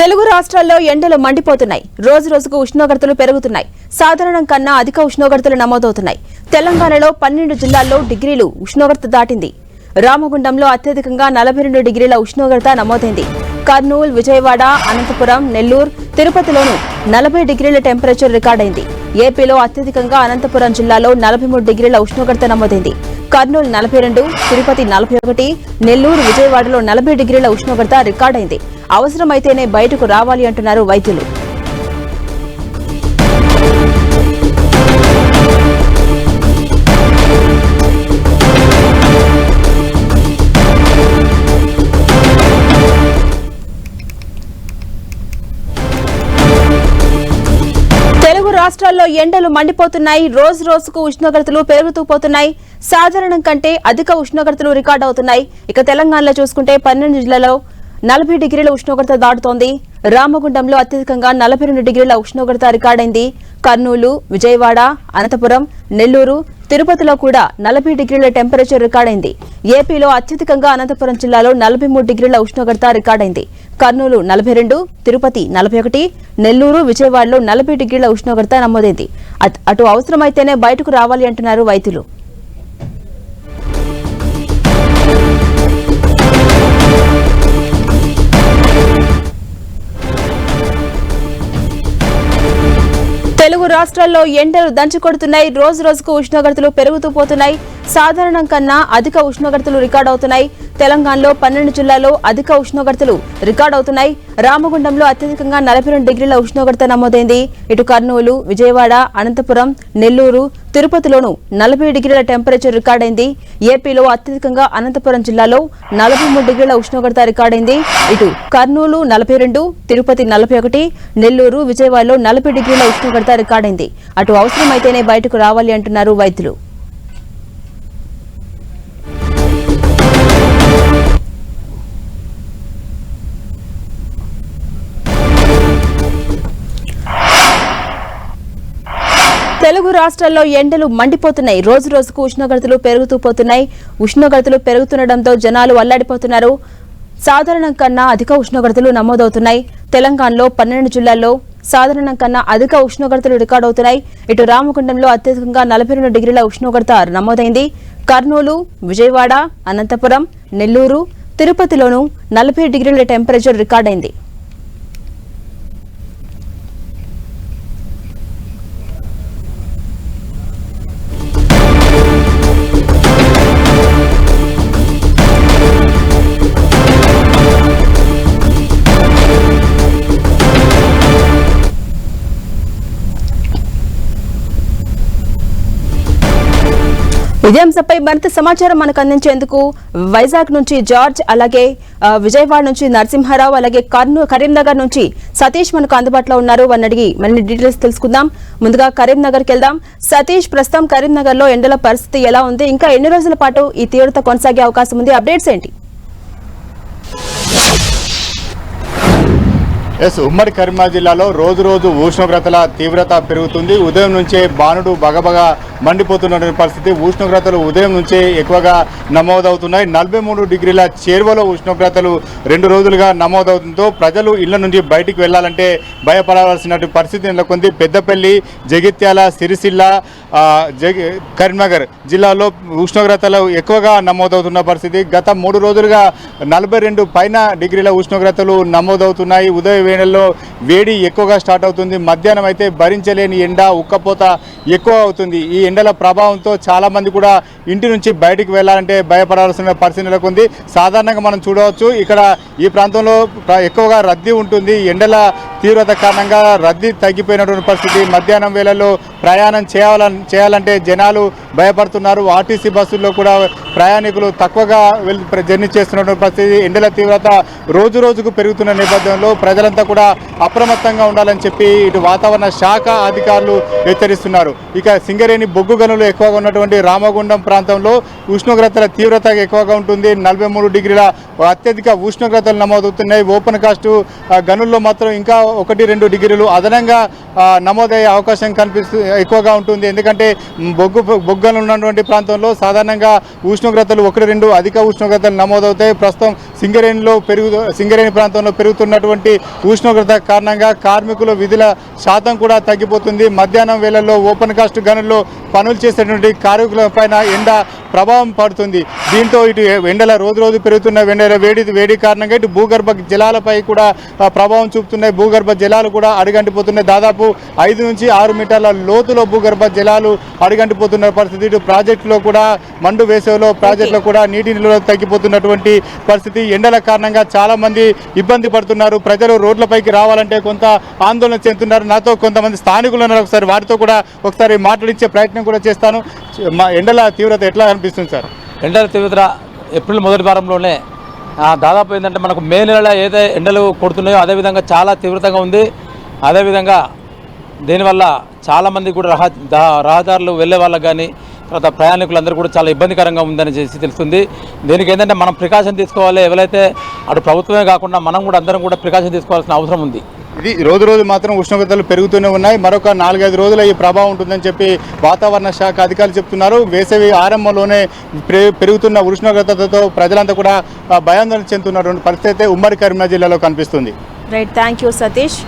తెలుగు రాష్ట్రాల్లో ఎండలు మండిపోతున్నాయి. రోజు రోజుకు ఉష్ణోగ్రతలు పెరుగుతున్నాయి. సాధారణం కన్నా అధిక ఉష్ణోగ్రతలు నమోదవుతున్నాయి. తెలంగాణలో పన్నెండు జిల్లాల్లో డిగ్రీలు ఉష్ణోగ్రత దాటింది. రామగుండంలో అత్యధికంగా నలభై రెండు డిగ్రీల ఉష్ణోగ్రత నమోదైంది. కర్నూలు విజయవాడ అనంతపురం నెల్లూరు తిరుపతిలోనూ నలభై డిగ్రీల టెంపరేచర్ రికార్డైంది. ఏపీలో అత్యధికంగా అనంతపురం జిల్లాలో నలభై మూడు డిగ్రీల ఉష్ణోగ్రత నమోదైంది. కర్నూలు నలభై రెండు తిరుపతి నలభై ఒకటి నెల్లూరు విజయవాడలో నలభై డిగ్రీల ఉష్ణోగ్రత రికార్డైంది. అవసరమైతేనే బయటకు రావాలి అంటున్నారు వైద్యులు. తెలుగు రాష్ట్రాల్లో ఎండలు మండిపోతున్నాయి. రోజు రోజుకు ఉష్ణోగ్రతలు పెరుగుతూ పోతున్నాయి. సాధారణం కంటే అధిక ఉష్ణోగ్రతలు రికార్డు అవుతున్నాయి. ఇక తెలంగాణలో చూసుకుంటే పన్నెండు జిల్లాలో నలభై డిగ్రీల ఉష్ణోగ్రత దాటుతోంది. రామగుండంలో అత్యధికంగా నలభై రెండు డిగ్రీల ఉష్ణోగ్రత రికార్డైంది. కర్నూలు విజయవాడ అనంతపురం నెల్లూరు తిరుపతిలో కూడా నలభై డిగ్రీల టెంపరేచర్ రికార్డైంది. ఏపీలో అత్యధికంగా అనంతపురం జిల్లాలో నలభై మూడు డిగ్రీల ఉష్ణోగ్రత రికార్డైంది. కర్నూలు నలభై రెండు తిరుపతి నలభై ఒకటి నెల్లూరు విజయవాడలో నలభై డిగ్రీల ఉష్ణోగ్రత నమోదైంది. అట్- అటు అవసరమైతేనే బయటకు రావాలి అంటున్నారు వైద్యులు. తెలుగు రాష్ట్రాల్లో ఎండలు దంచుకొడుతున్నాయి. రోజు రోజుకు ఉష్ణోగ్రతలు పెరుగుతూ పోతున్నాయి. సాధారణం కన్నా అధిక ఉష్ణోగ్రతలు రికార్డ్ అవుతున్నాయి. తెలంగాణలో పన్నెండు జిల్లాల్లో అధిక ఉష్ణోగ్రతలు రికార్డ్ అవుతున్నాయి. రామగుండంలో అత్యధికంగా నలభై రెండు డిగ్రీల ఉష్ణోగ్రత నమోదైంది. ఇటు కర్నూలు విజయవాడ అనంతపురం నెల్లూరు తిరుపతిలోనూ నలభై డిగ్రీల టెంపరేచర్ రికార్డైంది. ఏపీలో అత్యధికంగా అనంతపురం జిల్లాలో నలభై మూడు డిగ్రీల ఉష్ణోగ్రత రికార్డైంది. ఇటు కర్నూలు నలభై రెండు తిరుపతి నలభై ఒకటి నెల్లూరు విజయవాడలో నలభై డిగ్రీల ఉష్ణోగ్రత రికార్డైంది. అటు అవసరమైతేనే బయటకు రావాలి అంటున్నారు వైద్యులు. తెలుగు రాష్ట్రాల్లో ఎండలు మండిపోతున్నాయి. రోజు రోజుకు ఉష్ణోగ్రతలు పెరుగుతూ పోతున్నాయి. ఉష్ణోగ్రతలు పెరుగుతుండటంతో జనాలు అల్లాడిపోతున్నారు. సాధారణం కన్నా అధిక ఉష్ణోగ్రతలు నమోదవుతున్నాయి. తెలంగాణలో పన్నెండు జిల్లాల్లో సాధారణం కన్నా అధిక ఉష్ణోగ్రతలు రికార్డు అవుతున్నాయి. ఇటు రామగుండంలో అత్యధికంగా నలభై రెండు డిగ్రీల ఉష్ణోగ్రత నమోదైంది. కర్నూలు విజయవాడ అనంతపురం నెల్లూరు తిరుపతిలోనూ నలభై డిగ్రీల టెంపరేచర్ రికార్డైంది. ఇదే అంశంపై మరింత సమాచారం మనకు అందించేందుకు వైజాగ్ నుంచి జార్జ్ అలాగే విజయవాడ నుంచి నరసింహారావు అలాగే కర్నూ కరీంనగర్ నుంచి సతీష్ మనకు అందుబాటులో ఉన్నారు. వారిని అడిగి మరిన్ని డీటెయిల్స్ తెలుసుకుందాం. ముందుగా కరీంనగర్కి వెళ్దాం. సతీష్ ప్రస్తుతం కరీంనగర్లో ఎండల పరిస్థితి ఎలా ఉంది? ఇంకా ఎన్ని రోజుల పాటు ఈ తీవ్రత కొనసాగే అవకాశం ఉంది? అప్డేట్స్ ఏంటి? ఎస్ ఉమ్మడి కరీంనగర్ జిల్లాలో రోజు రోజు ఉష్ణోగ్రతల తీవ్రత పెరుగుతుంది. ఉదయం నుంచే బాణుడు బగబగ మండిపోతున్న పరిస్థితి. ఉష్ణోగ్రతలు ఉదయం నుంచే ఎక్కువగా నమోదవుతున్నాయి. నలభై మూడు డిగ్రీల చేరువలో ఉష్ణోగ్రతలు రెండు రోజులుగా నమోదవుతుందో ప్రజలు ఇళ్ళ నుంచి బయటికి వెళ్ళాలంటే భయపడాల్సిన పరిస్థితి నెలకొంది. పెద్దపల్లి జగిత్యాల సిరిసిల్ల జగి కరీంనగర్ జిల్లాలో ఉష్ణోగ్రతలు ఎక్కువగా నమోదవుతున్న పరిస్థితి. గత మూడు రోజులుగా నలభై రెండు పైన డిగ్రీల ఉష్ణోగ్రతలు నమోదవుతున్నాయి. ఉదయం వేళల్లో వేడి ఎక్కువగా స్టార్ట్ అవుతుంది. మధ్యాహ్నం అయితే భరించలేని ఎండ ఉక్కపోత ఎక్కువ అవుతుంది. ఈ ఎండల ప్రభావంతో చాలామంది కూడా ఇంటి నుంచి బయటికి వెళ్ళాలంటే భయపడాల్సిన పరిస్థితి నెలకొంది. సాధారణంగా మనం చూడవచ్చు ఇక్కడ ఈ ప్రాంతంలో ఎక్కువగా రద్దీ ఉంటుంది. ఎండల తీవ్రత కారణంగా రద్దీ తగ్గిపోయినటువంటి పరిస్థితి. మధ్యాహ్నం వేళల్లో ప్రయాణం చేయాలని చేయాలంటే జనాలు భయపడుతున్నారు. ఆర్టీసీ బస్సుల్లో కూడా ప్రయాణికులు తక్కువగా ప్ర- జర్నీ చేస్తున్నటువంటి పరిస్థితి. ఎండల తీవ్రత రోజు రోజుకు పెరుగుతున్న నేపథ్యంలో ప్రజలంతా కూడా అప్రమత్తంగా ఉండాలని చెప్పి ఇటు వాతావరణ శాఖ అధికారులు హెచ్చరిస్తున్నారు. ఇక సింగరేణి బొగ్గు గనులు ఎక్కువగా ఉన్నటువంటి రామగుండం ప్రాంతంలో ఉష్ణోగ్రతల తీవ్రత ఎక్కువగా ఉంటుంది. నలభై మూడు డిగ్రీల అత్యధిక ఉష్ణోగ్రతలు నమోదవుతున్నాయి. ఓపెన్ కాస్ట్ గనుల్లో మాత్రం ఇంకా ఒకటి రెండు డిగ్రీలు అదనంగా నమోదయ్యే అవకాశం కనిపిస్తూ ఎక్కువగా ఉంటుంది. ఎందుకంటే బొగ్గు బొగ్గలు ఉన్నటువంటి ప్రాంతంలో సాధారణంగా ఉష్ణోగ్రతలు ఒకటి రెండు అధిక ఉష్ణోగ్రతలు నమోదవుతాయి. ప్రస్తుతం సింగరేణిలో పెరుగు సింగరేణి ప్రాంతంలో పెరుగుతున్నటువంటి ఉష్ణోగ్రత కారణంగా కార్మికుల విధుల శాతం కూడా తగ్గిపోతుంది. మధ్యాహ్నం వేళల్లో ఓపెన్ కాస్ట్ గనుల్లో పనులు చేసేటువంటి కార్మికుల పైన ఎండ ప్రభావం పడుతుంది. దీంతో ఇటు ఎండల రోజు రోజు పెరుగుతున్న ఎండల వేడి వేడి కారణంగా ఇటు భూగర్భ జలాలపై కూడా ప్రభావం చూపుతున్నాయి. భూగర్భ జలాలు కూడా అడుగంటిపోతున్నాయి. దాదాపు ఐదు నుంచి ఆరు మీటర్ల లోతులో భూగర్భ జలాలు అడుగంటిపోతున్న పరిస్థితి. ఇటు ప్రాజెక్టులో కూడా మండు వేసవిలో ప్రాజెక్టులో కూడా నీటి నిల్వ తగ్గిపోతున్నటువంటి పరిస్థితి. ఎండల కారణంగా చాలా మంది ఇబ్బంది పడుతున్నారు. ప్రజలు రోడ్లపైకి రావాలంటే కొంత ఆందోళన చెందుతున్నారు. నాతో కొంతమంది స్థానికులు ఉన్నారు. ఒకసారి వారితో కూడా ఒకసారి మాట్లాడించే ప్రయత్నం కూడా చేస్తాను. మా ఎండల తీవ్రత ఎట్లా అనిపిస్తుంది సార్ ఎండల తీవ్రత ఏప్రిల్ మొదటి వారంలోనే దాదాపు ఏంటంటే మనకు మే నెలలో ఏదైతే ఎండలు కొడుతున్నాయో అదేవిధంగా చాలా తీవ్రతంగా ఉంది. అదేవిధంగా దీనివల్ల చాలామంది కూడా రహ దా- రహదారులు వెళ్ళే వాళ్ళకి కానీ తర్వాత ప్రయాణికులందరూ కూడా చాలా ఇబ్బందికరంగా ఉందని చేసి తెలుస్తుంది. దీనికి ఏంటంటే మనం ప్రికాషన్ తీసుకోవాలి. ఎవరైతే అటు ప్రభుత్వమే కాకుండా మనం కూడా అందరం కూడా ప్రికాషన్ తీసుకోవాల్సిన అవసరం ఉంది. ఇది రోజు రోజు మాత్రం ఉష్ణోగ్రతలు పెరుగుతూనే ఉన్నాయి. మరొక నాలుగైదు రోజుల ఈ ప్రభావం ఉంటుందని చెప్పి వాతావరణ శాఖ అధికారులు చెప్తున్నారు. వేసవి ఆరంభంలోనే పె- పెరుగుతున్న ఉష్ణోగ్రతతో ప్రజలంతా కూడా భయాందోళన చెందుతున్నటువంటి పరిస్థితి ఉమ్మడి కరీంనగర్ జిల్లాలో కనిపిస్తుంది. Right thank you Satish